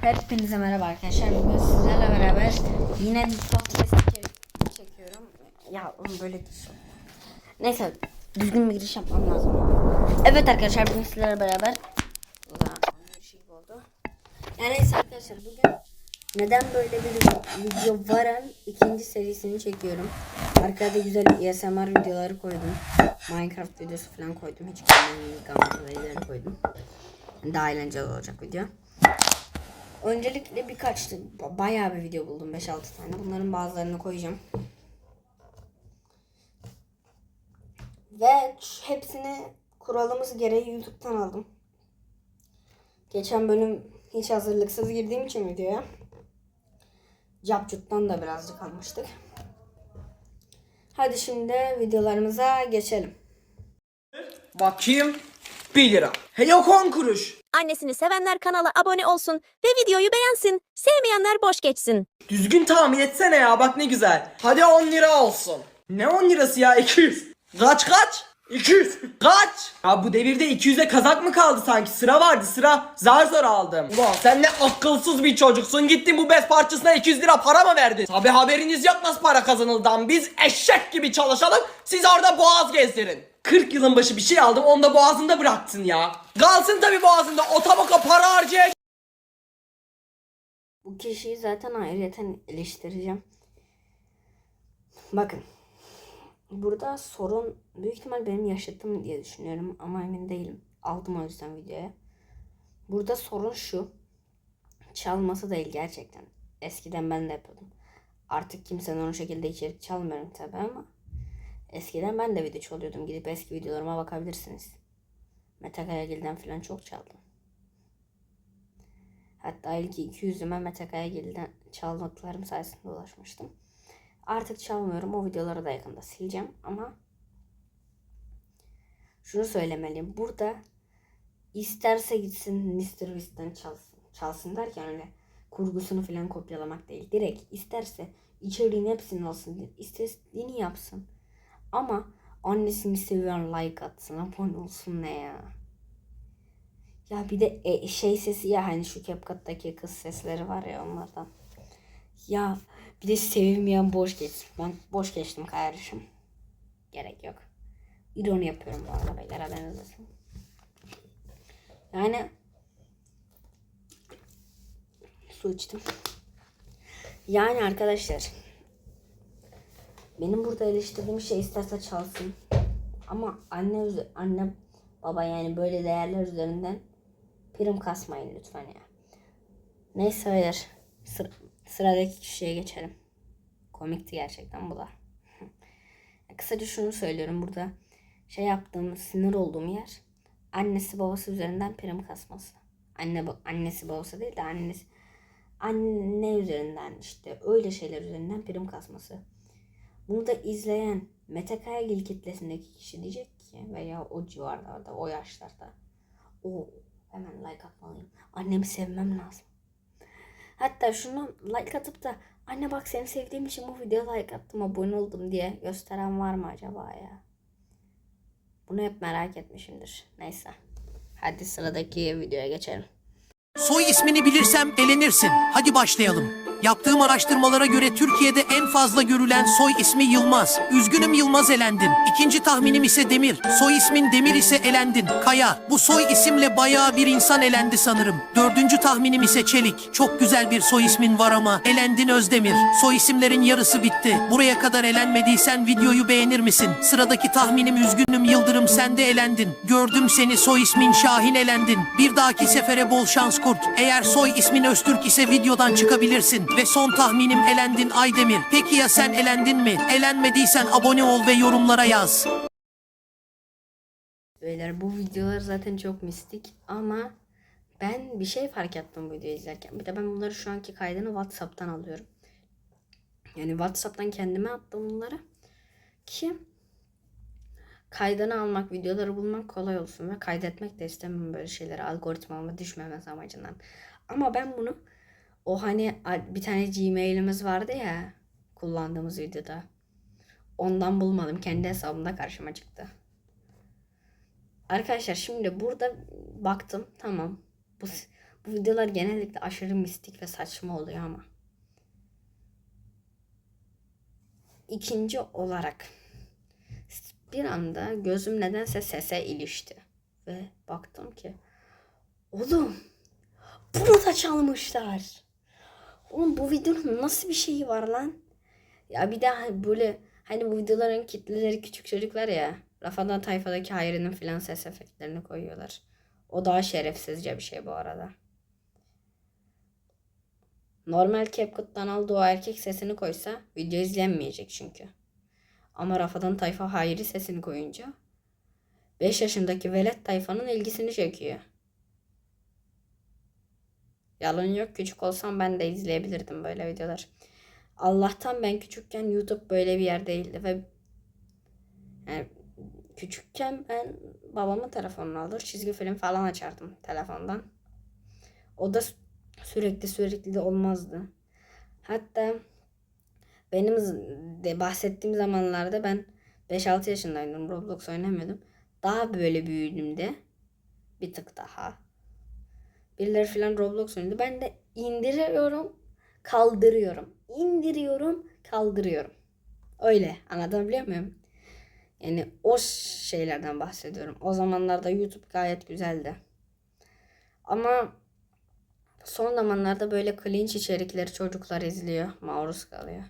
Hepinize merhaba arkadaşlar. Bugün sizlerle beraber yine bir podcast çek- çekiyorum. Ya oğlum böyle giriş yok. Neyse düzgün bir giriş yapmam lazım. Evet arkadaşlar bugün sizlerle beraber bir şey oldu. Yani neyse arkadaşlar bugün neden böyle bir video varın ikinci serisini çekiyorum. Arkada güzel ASMR videoları koydum. Minecraft videosu falan koydum. Hiç gamzeleri koydum. Daha eğlenceli olacak video. Öncelikle birkaç bayağı bir video buldum 5-6 tane. Bunların bazılarını koyacağım. Ve hepsini kuralımız gereği YouTube'dan aldım. Geçen bölüm hiç hazırlıksız girdiğim için videoya. Capcut'tan da birazcık almıştık. Hadi şimdi videolarımıza geçelim. Bakayım 1 lira. He yok 10 kuruş. Annesini sevenler kanala abone olsun ve videoyu beğensin. Sevmeyenler boş geçsin. Düzgün tahmin etsene ya bak ne güzel. Hadi 10 lira olsun. Ne 10 lirası ya 200. Kaç kaç? 200. Kaç? Ya bu devirde 200'e kazak mı kaldı sanki? Sıra vardı sıra. Zar zor aldım. Ulan sen ne akılsız bir çocuksun. Gittin bu bez parçasına 200 lira para mı verdin? Tabi haberiniz yok nasıl para kazanıldığından. Biz eşek gibi çalışalım. Siz orada boğaz gezdirin. 40 yılın başı bir şey aldım onu da boğazında bıraktın ya. Kalsın tabi boğazında o tabaka para harcayacak. Bu kişiyi zaten ayrıyeten eleştireceğim. Bakın. Burada sorun büyük ihtimal benim yaşadığım diye düşünüyorum ama emin değilim. Aldım o yüzden videoya. Burada sorun şu. Çalması değil gerçekten. Eskiden ben de yapıyordum. Artık kimsenin o şekilde içerik çalmıyorum tabi ama eskiden ben de video çalıyordum. Gidip eski videolarıma bakabilirsiniz. Mete Kayagil'den falan çok çaldım. Hatta ilk 200'üme Mete Kayagil'den çaldıklarım sayesinde ulaşmıştım. Artık çalmıyorum. O videoları da yakında sileceğim ama şunu söylemeliyim. Burada isterse gitsin Mr. Beast'ten çalsın. Çalsın derken öyle kurgusunu falan kopyalamak değil. Direkt isterse içeriğin hepsini alsın. İstediğini yapsın. Ama annesini seviyorum like atsın. Abone olsun ne ya. Ya bir de e, şey sesi ya hani şu CapCut'taki kız sesleri var ya onlardan. Ya bir de sevilmeyen boş geçtim. Ben boş geçtim kardeşim. Gerek yok. İroni yapıyorum bu arada beyler haberiniz olsun. Yani su içtim. Yani arkadaşlar benim burada eleştirdiğim şey isterse çalsın. Ama anne anne baba yani böyle değerler üzerinden prim kasmayın lütfen ya. Neyse beyler. Sıra, sıradaki kişiye geçelim. Komikti gerçekten bu da. Kısaca şunu söylüyorum burada. Şey yaptığım sinir olduğum yer annesi babası üzerinden prim kasması. Anne annesi babası değil de annesi anne üzerinden işte öyle şeyler üzerinden prim kasması. Bunu da izleyen Mete Kayagil kitlesindeki kişi diyecek ki veya o civarlarda o yaşlarda o hemen like atmalıyım. Annemi sevmem lazım. Hatta şunu like atıp da anne bak seni sevdiğim için bu videoya like attım abone oldum diye gösteren var mı acaba ya? Bunu hep merak etmişimdir. Neyse. Hadi sıradaki videoya geçelim. Soy ismini bilirsem elenirsin. Hadi başlayalım. Yaptığım araştırmalara göre Türkiye'de en fazla görülen soy ismi Yılmaz. Üzgünüm Yılmaz elendin. İkinci tahminim ise Demir. Soy ismin Demir ise elendin. Kaya. Bu soy isimle bayağı bir insan elendi sanırım. Dördüncü tahminim ise Çelik. Çok güzel bir soy ismin var ama elendin Özdemir. Soy isimlerin yarısı bitti. Buraya kadar elenmediysen videoyu beğenir misin? Sıradaki tahminim Üzgünüm Yıldırım sen de elendin. Gördüm seni soy ismin Şahin elendin. Bir dahaki sefere bol şans kurt. Eğer soy ismin Öztürk ise videodan çıkabilirsin. Ve son tahminim elendin Aydemir. Peki ya sen elendin mi? Elenmediysen abone ol ve yorumlara yaz. Beyler bu videolar zaten çok mistik ama ben bir şey fark ettim bu videoyu izlerken. Bir de ben bunları şu anki kaydını WhatsApp'tan alıyorum. Yani WhatsApp'tan kendime attım bunları ki kaydını almak, videoları bulmak kolay olsun ve kaydetmek de istemiyorum böyle şeyleri algoritmama düşmemesi amacından. Ama ben bunu o hani bir tane Gmail'imiz vardı ya kullandığımız videoda. Ondan bulmadım. Kendi hesabımda karşıma çıktı. Arkadaşlar şimdi burada baktım tamam. Bu Bu videolar genellikle aşırı mistik ve saçma oluyor ama. İkinci olarak bir anda gözüm nedense sese ilişti. Ve baktım ki oğlum bunu da çalmışlar. Oğlum bu videonun nasıl bir şeyi var lan? Ya bir daha böyle hani bu videoların kitleleri küçük çocuklar ya. Rafadan Tayfa'daki Hayri'nin filan ses efektlerini koyuyorlar. O daha şerefsizce bir şey bu arada. Normal CapCut'tan aldığı o erkek sesini koysa video izlenmeyecek çünkü. Ama Rafadan Tayfa Hayri sesini koyunca 5 yaşındaki velet tayfanın ilgisini çekiyor. Yalan yok küçük olsam ben de izleyebilirdim böyle videolar. Allah'tan ben küçükken YouTube böyle bir yer değildi ve yani küçükken ben babamın telefonunu alır çizgi film falan açardım telefondan. O da sü- sürekli sürekli de olmazdı. Hatta benim de bahsettiğim zamanlarda ben 5-6 yaşındaydım. Roblox oynamıyordum. Daha böyle büyüdüğümde bir tık daha. Birileri falan Roblox oynuyordu. Ben de indiriyorum, kaldırıyorum. İndiriyorum, kaldırıyorum. Öyle anlatabiliyor muyum? Yani o şeylerden bahsediyorum. O zamanlarda YouTube gayet güzeldi. Ama son zamanlarda böyle cringe içerikleri çocuklar izliyor, maruz kalıyor.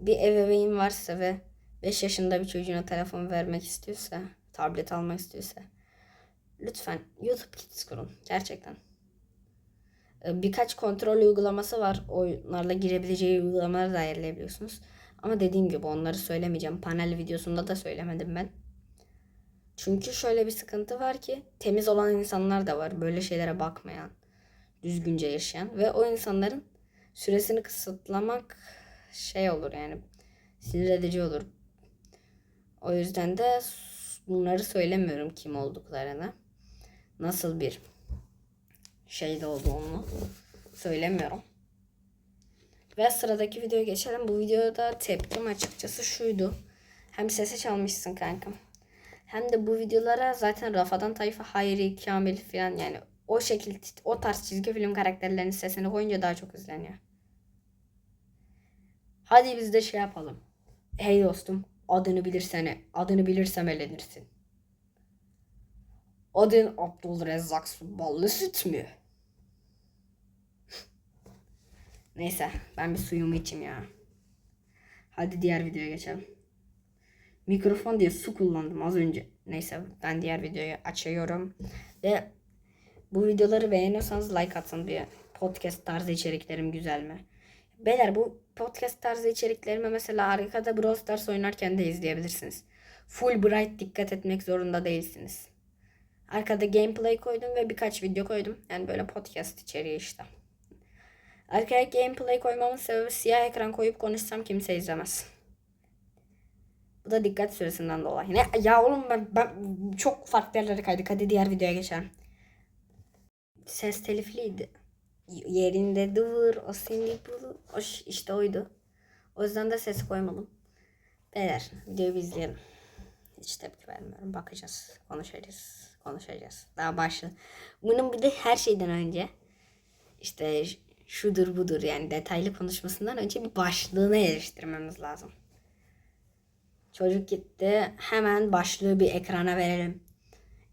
Bir ebeveyn varsa ve 5 yaşında bir çocuğuna telefon vermek istiyorsa, tablet almak istiyorsa lütfen YouTube Kids kurun. Gerçekten. Ee, Birkaç kontrol uygulaması var. Onlarla girebileceği uygulamaları da ayarlayabiliyorsunuz. Ama dediğim gibi onları söylemeyeceğim. Panel videosunda da söylemedim ben. Çünkü şöyle bir sıkıntı var ki temiz olan insanlar da var. Böyle şeylere bakmayan, düzgünce yaşayan ve o insanların süresini kısıtlamak şey olur yani sinir edici olur. O yüzden de bunları söylemiyorum kim olduklarını. Nasıl bir şeyde olduğunu söylemiyorum. Ve sıradaki videoya geçelim. Bu videoda tepkim açıkçası şuydu. Hem sesi çalmışsın kankam. Hem de bu videolara zaten Rafadan Tayfa, Hayri, Kamil falan yani o şekil o tarz çizgi film karakterlerinin sesini koyunca daha çok izleniyor. Hadi biz de şey yapalım. Hey dostum adını bilirsene adını bilirsem elenirsin. Adın Abdülrezzak ballı süt mü? Neyse ben bir suyumu içeyim ya. Hadi diğer videoya geçelim. Mikrofon diye su kullandım az önce. Neyse ben diğer videoyu açıyorum. Ve bu videoları beğeniyorsanız like atın bir podcast tarzı içeriklerim güzel mi? Beyler bu podcast tarzı içeriklerimi mesela arkada Brawl Stars oynarken de izleyebilirsiniz. Full bright dikkat etmek zorunda değilsiniz. Arkada gameplay koydum ve birkaç video koydum. Yani böyle podcast içeriği işte. Arkaya gameplay koymamın sebebi siyah ekran koyup konuşsam kimse izlemez. Bu da dikkat süresinden dolayı. Ne? Ya oğlum ben, ben çok farklı yerlere kaydık. Hadi diğer videoya geçelim. Ses telifliydi. Yerinde dur o seni bul. O işte oydu. O yüzden de ses koymadım. Beyler videoyu izleyelim. Hiç tepki vermiyorum. Bakacağız. Konuşacağız. Konuşacağız. Daha başlı. Bunun bir de her şeyden önce işte şudur budur yani detaylı konuşmasından önce bir başlığını eleştirmemiz lazım. Çocuk gitti. Hemen başlığı bir ekrana verelim.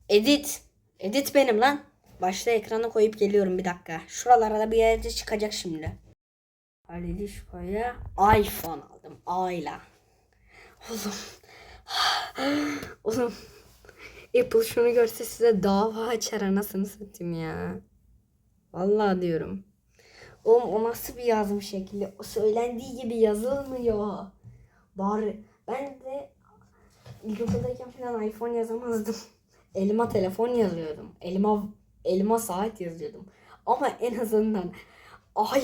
Edit. Edit benim lan. Başlığı ekrana koyup geliyorum bir dakika. Şuralara da bir yerde çıkacak şimdi. Halil İşko'ya iPhone aldım. Ayla. Oğlum. Oğlum. Apple şunu görse size dava açar anasını satayım ya. Vallahi diyorum. Oğlum o nasıl bir yazım şekli? O söylendiği gibi yazılmıyor. Bari ben de ilkokuldayken falan iPhone yazamazdım. Elma telefon yazıyordum. Elma elma saat yazıyordum. Ama en azından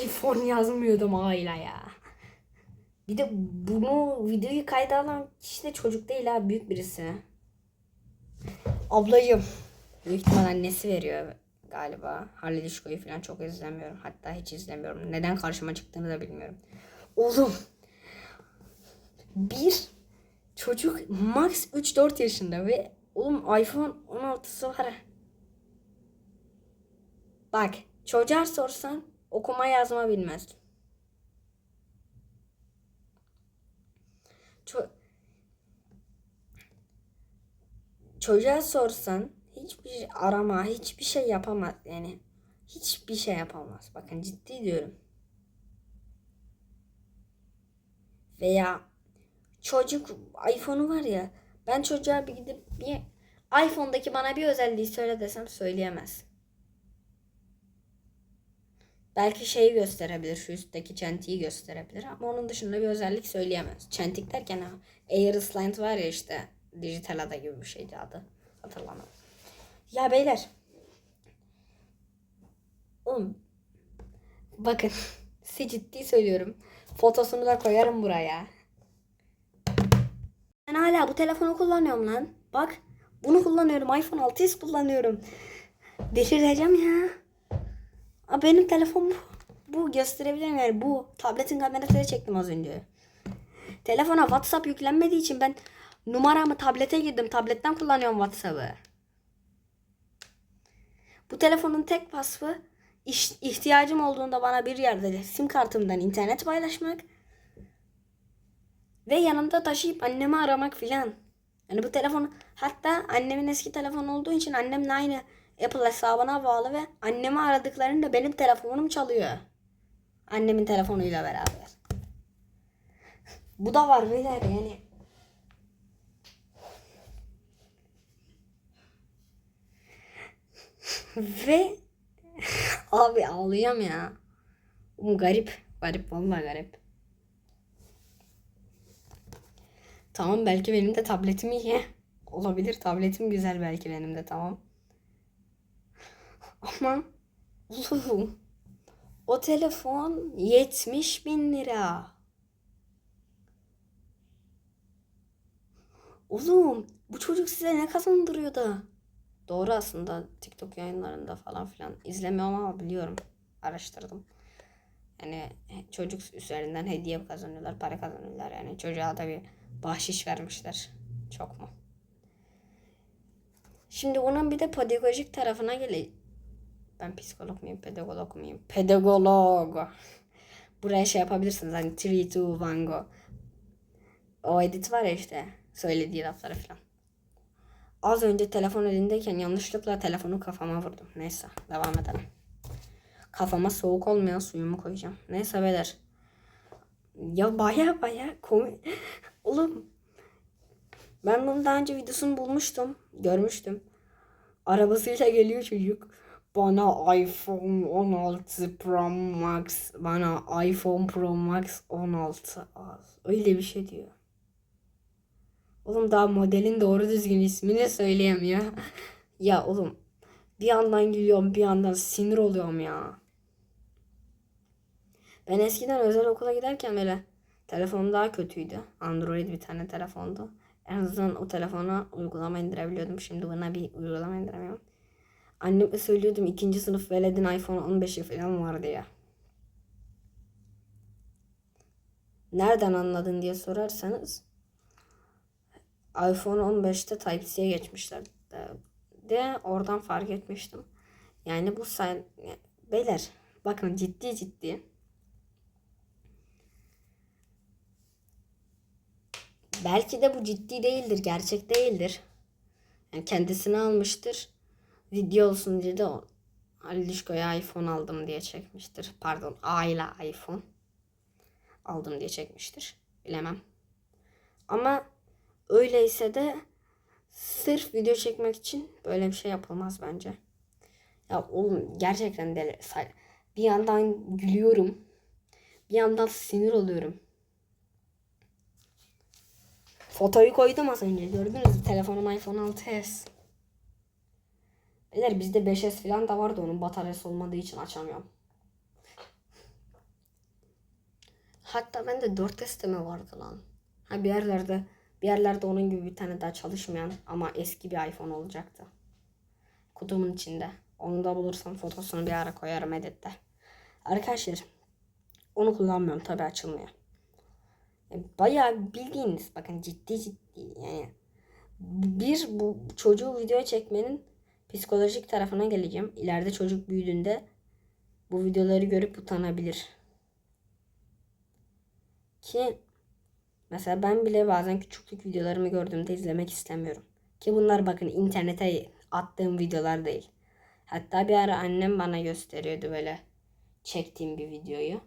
iPhone yazmıyordum aile ya. Bir de bunu videoyu kayda alan kişi de çocuk değil ha büyük birisi. Ablacığım. Büyük ihtimal annesi veriyor galiba. Halil İşko'yu falan çok izlemiyorum. Hatta hiç izlemiyorum. Neden karşıma çıktığını da bilmiyorum. Oğlum. Bir çocuk max 3-4 yaşında ve oğlum iPhone 16'sı var. Bak çocuğa sorsan okuma yazma bilmez. Ço- çocuğa sorsan hiçbir arama, hiçbir şey yapamaz yani. Hiçbir şey yapamaz. Bakın ciddi diyorum. Veya çocuk iPhone'u var ya ben çocuğa bir gidip bir iPhone'daki bana bir özelliği söyle desem söyleyemez. Belki şeyi gösterebilir, şu üstteki çentiği gösterebilir ama onun dışında bir özellik söyleyemez. Çentik derken ha, Air Slant var ya işte dijital ada gibi bir şeydi adı. Hatırlamadım. Ya beyler. Oğlum. Bakın. Size ciddi söylüyorum. Fotosunu da koyarım buraya. Ben hala bu telefonu kullanıyorum lan. Bak. Bunu kullanıyorum. iPhone 6s kullanıyorum. Delireceğim ya. Aa, benim telefon bu. Bu gösterebilirim yani bu. Tabletin kamerasıyla çektim az önce. Telefona WhatsApp yüklenmediği için ben numaramı tablete girdim. Tabletten kullanıyorum WhatsApp'ı. Bu telefonun tek vasfı ihtiyacım olduğunda bana bir yerde sim kartımdan internet paylaşmak ve yanımda taşıyıp annemi aramak filan. Yani bu telefon hatta annemin eski telefonu olduğu için annemle aynı Apple hesabına bağlı ve annemi aradıklarında benim telefonum çalıyor. Annemin telefonuyla beraber. Bu da var beyler yani. Ve abi ağlayacağım ya. Bu garip. Garip vallahi garip. Tamam belki benim de tabletim iyi. Olabilir tabletim güzel belki benim de tamam. Ama o telefon 70 bin lira. Oğlum bu çocuk size ne kazandırıyor da? Doğru aslında TikTok yayınlarında falan filan izlemiyorum ama biliyorum. Araştırdım. Yani çocuk üzerinden hediye kazanıyorlar, para kazanıyorlar. Yani çocuğa da bir bahşiş vermişler. Çok mu? Şimdi bunun bir de pedagojik tarafına gele. Ben psikolog muyum, pedagog muyum? Pedagog. Buraya şey yapabilirsiniz hani 3, 2, 1, go. O edit var ya işte. Söylediği lafları falan. Az önce telefon elindeyken yanlışlıkla telefonu kafama vurdum. Neyse devam edelim. Kafama soğuk olmayan suyumu koyacağım. Neyse beyler. Ya baya baya komik. Oğlum. Ben bunu daha önce videosunu bulmuştum. Görmüştüm. Arabasıyla geliyor çocuk. Bana iPhone 16 Pro Max. Bana iPhone Pro Max 16 al. Öyle bir şey diyor. Oğlum daha modelin doğru düzgün ismini söyleyemiyor. ya oğlum bir yandan gülüyorum bir yandan sinir oluyorum ya. Ben eskiden özel okula giderken böyle telefonum daha kötüydü. Android bir tane telefondu. En azından o telefona uygulama indirebiliyordum. Şimdi buna bir uygulama indiremiyorum. Anneme söylüyordum ikinci sınıf veledin iPhone 15'i falan var diye. Nereden anladın diye sorarsanız iPhone 15'te Type-C'ye geçmişler. De, oradan fark etmiştim. Yani bu say beyler bakın ciddi ciddi belki de bu ciddi değildir, gerçek değildir. Yani kendisini almıştır. Video olsun diye de o Alişko'ya iPhone aldım diye çekmiştir. Pardon, aile iPhone aldım diye çekmiştir. Bilemem. Ama öyleyse de sırf video çekmek için böyle bir şey yapılmaz bence. Ya oğlum gerçekten deli. Bir yandan gülüyorum. Bir yandan sinir oluyorum. Fotoyu koydum az önce. Gördünüz mü? Telefonum iPhone 6s. Beyler bizde 5s falan da vardı onun bataryası olmadığı için açamıyorum. Hatta bende 4s de mi vardı lan? Ha bir yerlerde bir yerlerde onun gibi bir tane daha çalışmayan ama eski bir iPhone olacaktı. Kutumun içinde. Onu da bulursam fotosunu bir ara koyarım editte. Arkadaşlar onu kullanmıyorum tabi açılmıyor. E, Bayağı bildiğiniz bakın ciddi ciddi yani bir bu çocuğu video çekmenin psikolojik tarafına geleceğim. İleride çocuk büyüdüğünde bu videoları görüp utanabilir. Ki mesela ben bile bazen küçüklük videolarımı gördüğümde izlemek istemiyorum. Ki bunlar bakın internete attığım videolar değil. Hatta bir ara annem bana gösteriyordu böyle çektiğim bir videoyu.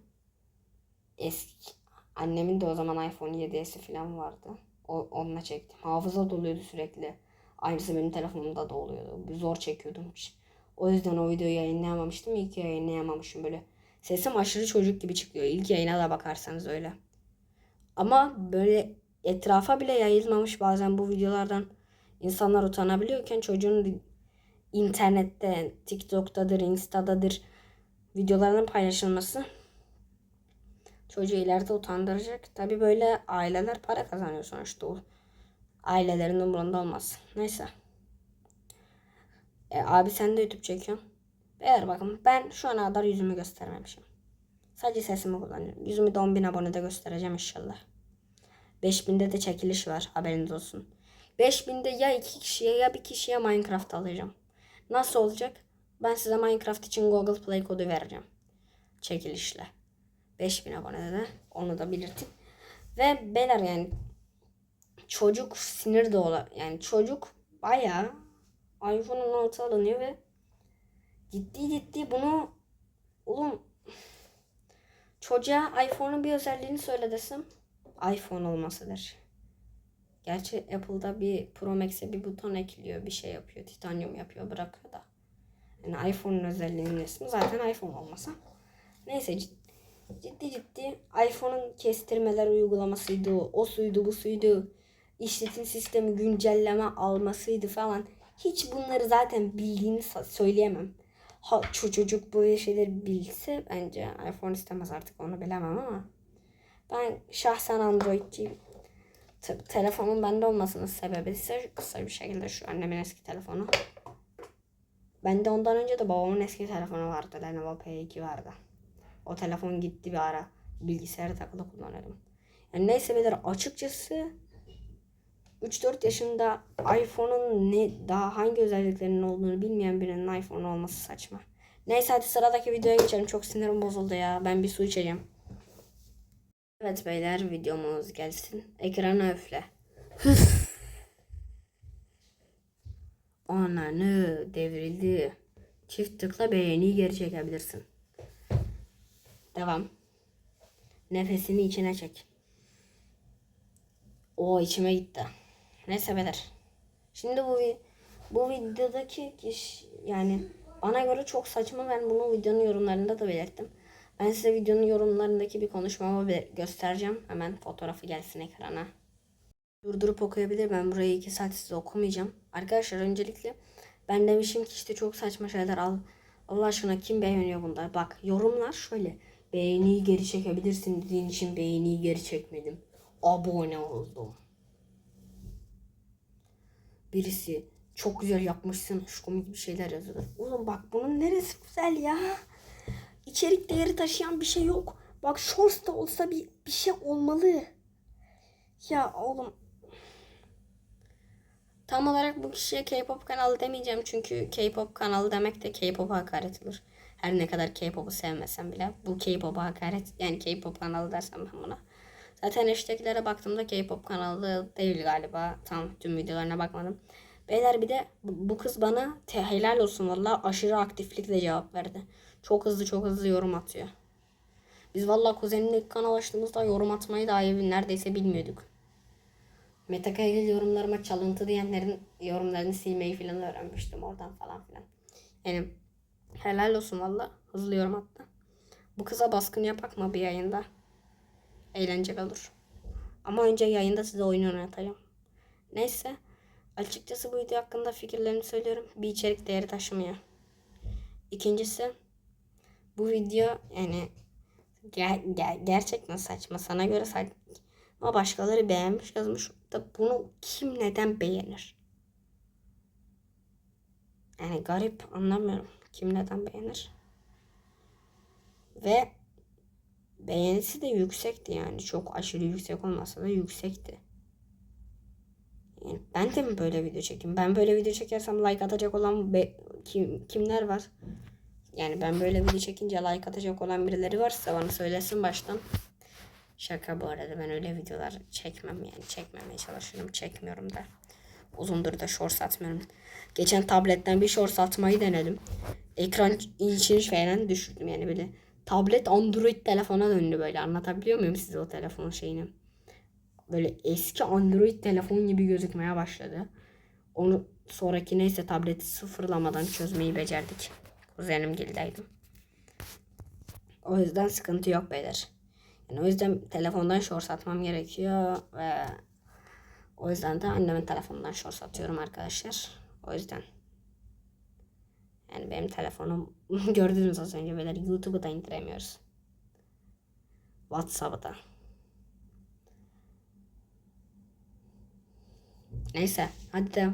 Eski annemin de o zaman iPhone 7'si falan vardı. O, onunla çektim. Hafıza doluyordu sürekli. Aynısı benim telefonumda da oluyordu. Zor çekiyordum. O yüzden o videoyu yayınlayamamıştım. İyi ki yayınlayamamışım böyle. Sesim aşırı çocuk gibi çıkıyor. İlk yayına da bakarsanız öyle. Ama böyle etrafa bile yayılmamış bazen bu videolardan insanlar utanabiliyorken çocuğun internette, TikTok'tadır, Insta'dadır videolarının paylaşılması çocuğu ileride utandıracak. Tabi böyle aileler para kazanıyor sonuçta. O ailelerin umurunda olmaz. Neyse. E, abi sen de YouTube çekiyorsun. Eğer bakın ben şu ana kadar yüzümü göstermemişim. Sadece sesimi kullanıyorum. Yüzümü de 10.000 abonede göstereceğim inşallah. 5000'de de çekiliş var haberiniz olsun. 5000'de ya iki kişiye ya bir kişiye Minecraft alacağım. Nasıl olacak? Ben size Minecraft için Google Play kodu vereceğim. Çekilişle. 5000 abonede de onu da belirtin. Ve beyler yani çocuk sinir de ola yani çocuk bayağı iPhone 16 alınıyor ve ciddi ciddi bunu oğlum çocuğa iPhone'un bir özelliğini söyle desem iPhone olmasıdır. Gerçi Apple'da bir Pro Max'e bir buton ekliyor, bir şey yapıyor, titanyum yapıyor, bırakıyor da. Yani iPhone'un özelliğinin ismi zaten iPhone olmasa. Neyse cid- ciddi ciddi iPhone'un kestirmeler uygulamasıydı, o suydu, bu suydu. işletim sistemi güncelleme almasıydı falan. Hiç bunları zaten bildiğini söyleyemem. Ha, ço- çocuk böyle şeyleri bilse bence iPhone istemez artık onu bilemem ama. Ben şahsen Android'ciyim. Te- telefonun bende olmasının sebebi ise kısa bir şekilde şu annemin eski telefonu. Bende ondan önce de babamın eski telefonu vardı. Lenovo P2 vardı. O telefon gitti bir ara. Bilgisayarı takılı kullanıyordum. Yani neyse beyler açıkçası 3-4 yaşında iPhone'un ne daha hangi özelliklerinin olduğunu bilmeyen birinin iPhone olması saçma. Neyse hadi sıradaki videoya geçelim. Çok sinirim bozuldu ya. Ben bir su içeceğim. Evet beyler videomuz gelsin. Ekrana üfle. Ananı devrildi. Çift tıkla beğeniyi geri çekebilirsin. Devam. Nefesini içine çek. O içime gitti. Neyse beyler. Şimdi bu bu videodaki kişi yani bana göre çok saçma ben bunu videonun yorumlarında da belirttim. Ben size videonun yorumlarındaki bir konuşmamı göstereceğim. Hemen fotoğrafı gelsin ekrana. Durdurup okuyabilir. Ben burayı iki saat size okumayacağım. Arkadaşlar öncelikle ben demişim ki işte çok saçma şeyler al. Allah aşkına kim beğeniyor bunları? Bak yorumlar şöyle. Beğeniyi geri çekebilirsin dediğin için beğeniyi geri çekmedim. Abone oldum. Birisi çok güzel yapmışsın. Komik bir şeyler yazıyor. Oğlum bak bunun neresi güzel ya? İçerik değeri taşıyan bir şey yok. Bak shorts da olsa bir, bir şey olmalı. Ya oğlum. Tam olarak bu kişiye K-pop kanalı demeyeceğim çünkü K-pop kanalı demek de K-pop'a hakaret olur. Her ne kadar K-pop'u sevmesem bile bu K-pop'a hakaret yani K-pop kanalı dersem ben buna. Zaten hashtaglere baktığımda K-pop kanalı değil galiba. Tam tüm videolarına bakmadım. Beyler bir de bu kız bana te helal olsun valla aşırı aktiflikle cevap verdi. Çok hızlı çok hızlı yorum atıyor. Biz valla kuzenimle ilk kanal açtığımızda yorum atmayı dahi neredeyse bilmiyorduk. Metakayıl yorumlarıma çalıntı diyenlerin yorumlarını silmeyi falan öğrenmiştim oradan falan filan. Yani helal olsun valla hızlı yorum attı. Bu kıza baskın yapak mı bir yayında? Eğlenceli olur. Ama önce yayında size oyun oynatacağım. Neyse. Açıkçası bu video hakkında fikirlerimi söylüyorum. Bir içerik değeri taşımıyor. İkincisi bu video yani ger- ger- gerçekten saçma. Sana göre saçma. Ama başkaları beğenmiş yazmış da bunu kim neden beğenir? Yani garip anlamıyorum. Kim neden beğenir? Ve beğenisi de yüksekti yani. Çok aşırı yüksek olmasa da yüksekti. Yani ben de mi böyle video çekeyim? Ben böyle video çekersem like atacak olan be- kim kimler var? Yani ben böyle video çekince like atacak olan birileri varsa bana söylesin baştan. Şaka bu arada ben öyle videolar çekmem yani çekmemeye çalışıyorum çekmiyorum da. Uzundur da shorts atmıyorum. Geçen tabletten bir shorts atmayı denedim. Ekran içini falan düşürdüm yani böyle. Tablet Android telefona döndü böyle anlatabiliyor muyum size o telefonun şeyini? Böyle eski Android telefon gibi gözükmeye başladı. Onu sonraki neyse tableti sıfırlamadan çözmeyi becerdik. Kuzenim gildeydim. O yüzden sıkıntı yok beyler. Yani o yüzden telefondan short atmam gerekiyor ve o yüzden de annemin telefonundan short atıyorum arkadaşlar. O yüzden. Yani benim telefonum gördünüz az önce böyle YouTube'u da indiremiyoruz. WhatsApp'ı da. Neyse hadi de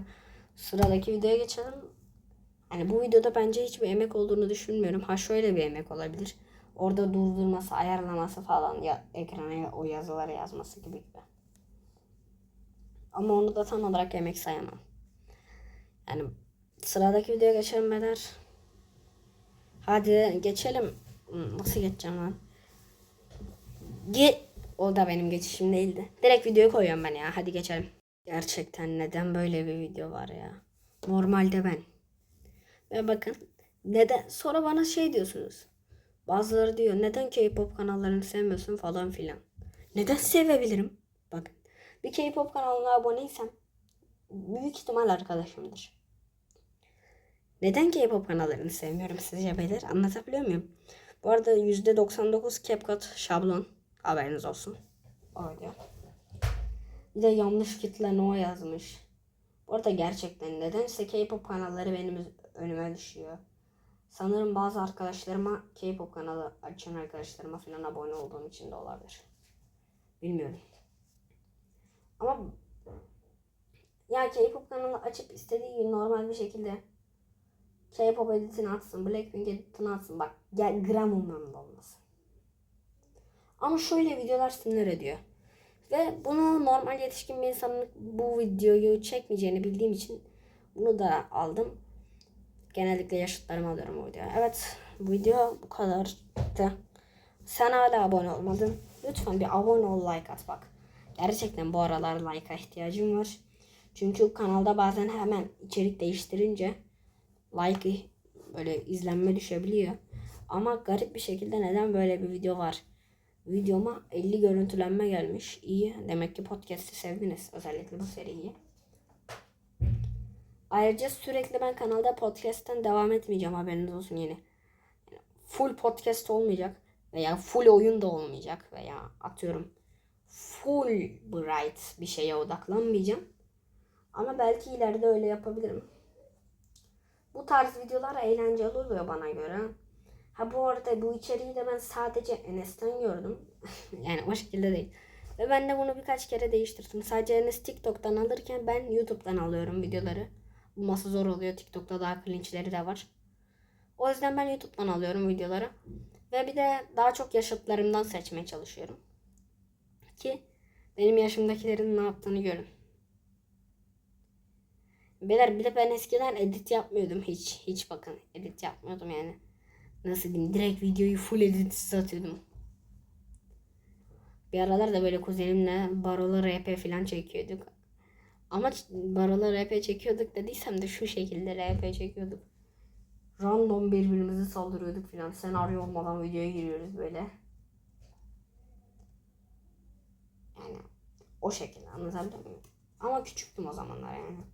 sıradaki videoya geçelim. Hani bu videoda bence hiçbir emek olduğunu düşünmüyorum. Ha şöyle bir emek olabilir. Orada durdurması, ayarlaması falan ya ekrana o yazıları yazması gibi gibi. Ama onu da tam olarak emek sayamam. Yani sıradaki videoya geçelim beyler. Hadi geçelim. Hmm, Nasıl geçeceğim lan? Ge o da benim geçişim değildi. Direkt videoyu koyuyorum ben ya. Hadi geçelim. Gerçekten neden böyle bir video var ya? Normalde ben. Ve bakın neden sonra bana şey diyorsunuz. Bazıları diyor neden K-pop kanallarını sevmiyorsun falan filan. Neden sevebilirim? Bakın bir K-pop kanalına aboneysem büyük ihtimal arkadaşımdır. Neden K-pop kanallarını sevmiyorum sizce beyler? Anlatabiliyor muyum? Bu arada %99 CapCut şablon. Haberiniz olsun. Öyle. Bir de yanlış kitle no yazmış. Bu arada gerçekten nedense K-pop kanalları benim önüme düşüyor. Sanırım bazı arkadaşlarıma K-pop kanalı açan arkadaşlarıma falan abone olduğum için de olabilir. Bilmiyorum. Ama ya K-pop kanalı açıp istediği gibi normal bir şekilde K-pop editini atsın, Blackpink editini atsın. Bak gel gram umurumda olmasın. Ama şöyle videolar sinir ediyor. Ve bunu normal yetişkin bir insanın bu videoyu çekmeyeceğini bildiğim için bunu da aldım. Genellikle yaşıtlarımı alıyorum bu videoya. Evet bu video bu kadardı. Sen hala abone olmadın. Lütfen bir abone ol like at bak. Gerçekten bu aralar like'a ihtiyacım var. Çünkü kanalda bazen hemen içerik değiştirince like böyle izlenme düşebiliyor. Ama garip bir şekilde neden böyle bir video var? Videoma 50 görüntülenme gelmiş. İyi. Demek ki podcast'i sevdiniz. Özellikle bu seriyi. Ayrıca sürekli ben kanalda podcast'ten devam etmeyeceğim haberiniz olsun yeni. Full podcast olmayacak veya full oyun da olmayacak veya atıyorum full bright bir şeye odaklanmayacağım. Ama belki ileride öyle yapabilirim. Bu tarz videolar eğlenceli oluyor bana göre. Ha bu arada bu içeriği de ben sadece Enes'ten gördüm. yani o şekilde değil. Ve ben de bunu birkaç kere değiştirdim. Sadece Enes TikTok'tan alırken ben YouTube'dan alıyorum videoları. Bulması zor oluyor. TikTok'ta daha clinchleri de var. O yüzden ben YouTube'dan alıyorum videoları. Ve bir de daha çok yaşıtlarımdan seçmeye çalışıyorum. Ki benim yaşımdakilerin ne yaptığını görün. Beyler bir de ben eskiden edit yapmıyordum hiç. Hiç bakın edit yapmıyordum yani. Nasıl diyeyim direkt videoyu full editsiz atıyordum. Bir aralar da böyle kuzenimle barola RP falan çekiyorduk. Ama barola RP çekiyorduk dediysem de şu şekilde RP çekiyorduk. Random birbirimizi saldırıyorduk falan. Senaryo olmadan videoya giriyoruz böyle. Yani o şekilde anlatabiliyor muyum? Ama küçüktüm o zamanlar yani.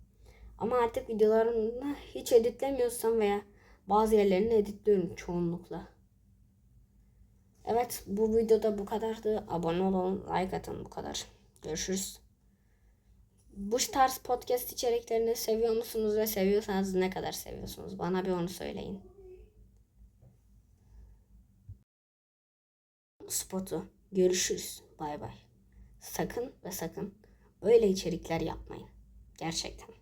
Ama artık videolarımı hiç editlemiyorsam veya bazı yerlerini editliyorum çoğunlukla. Evet bu videoda bu kadardı. Abone olun, like atın bu kadar. Görüşürüz. Bu tarz podcast içeriklerini seviyor musunuz ve seviyorsanız ne kadar seviyorsunuz? Bana bir onu söyleyin. Spotu. Görüşürüz. Bay bay. Sakın ve sakın öyle içerikler yapmayın. Gerçekten.